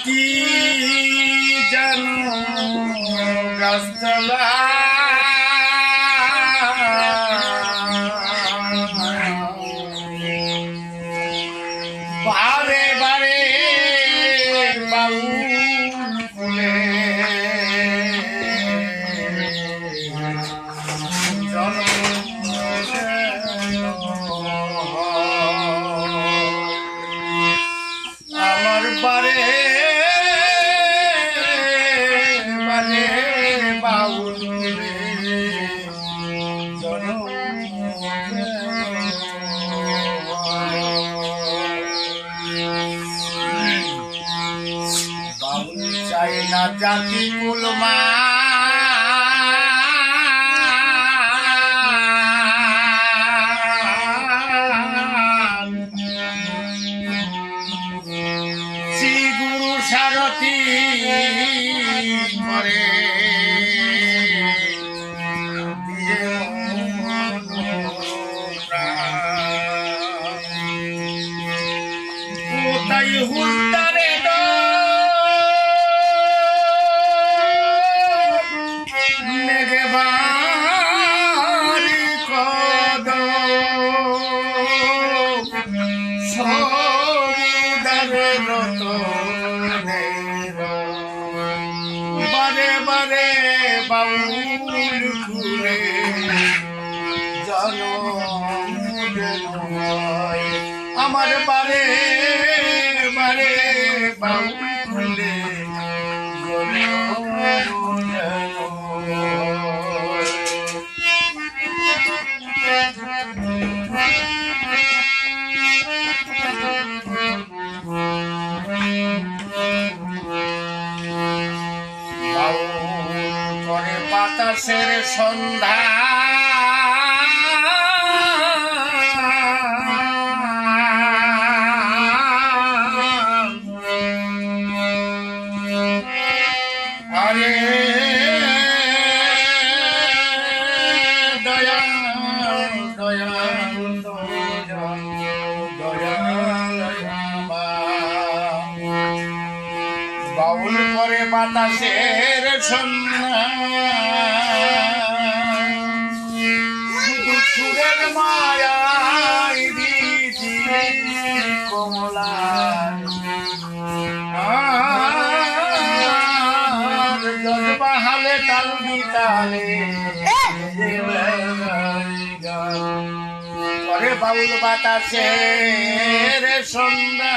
থাকি জানো গাছতলা মরে দিয়ে কোথায় হুলতারে নেগে ঘুরে জানো আমার বারে বারে বাউলে করে বাতাসের সন্ধ্যা আরে দয়া বাউল করে বাতাসের শুধু সুরের মায়াই দিদি কমলা আর জজবা হালে তাল বিতালে করে বাউল বাতাসের সন্ধ্যা।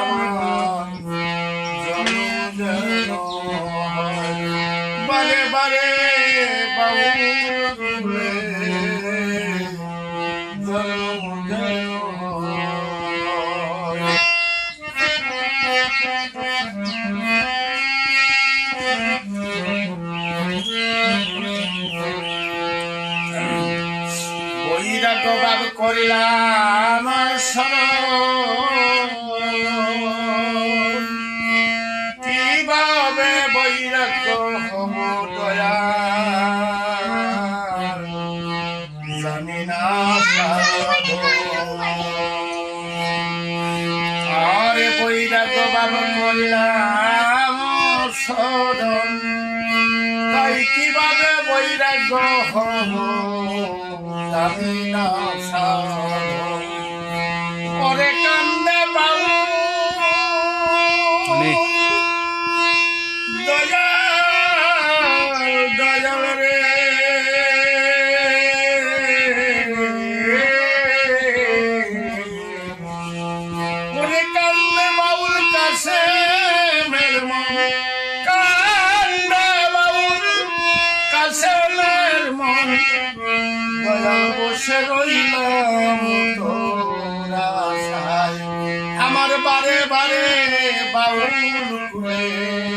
আমার বৈরাগ বাব করিলাম কীভাবে বৈরাগ্য হব দয়া জানি না। আরে বৈরাগ্য বাব করিলাম স্মরণ তাই কীভাবে বৈরাগ্য হব? না বসে রইলাম আমার বারে বারে বাউল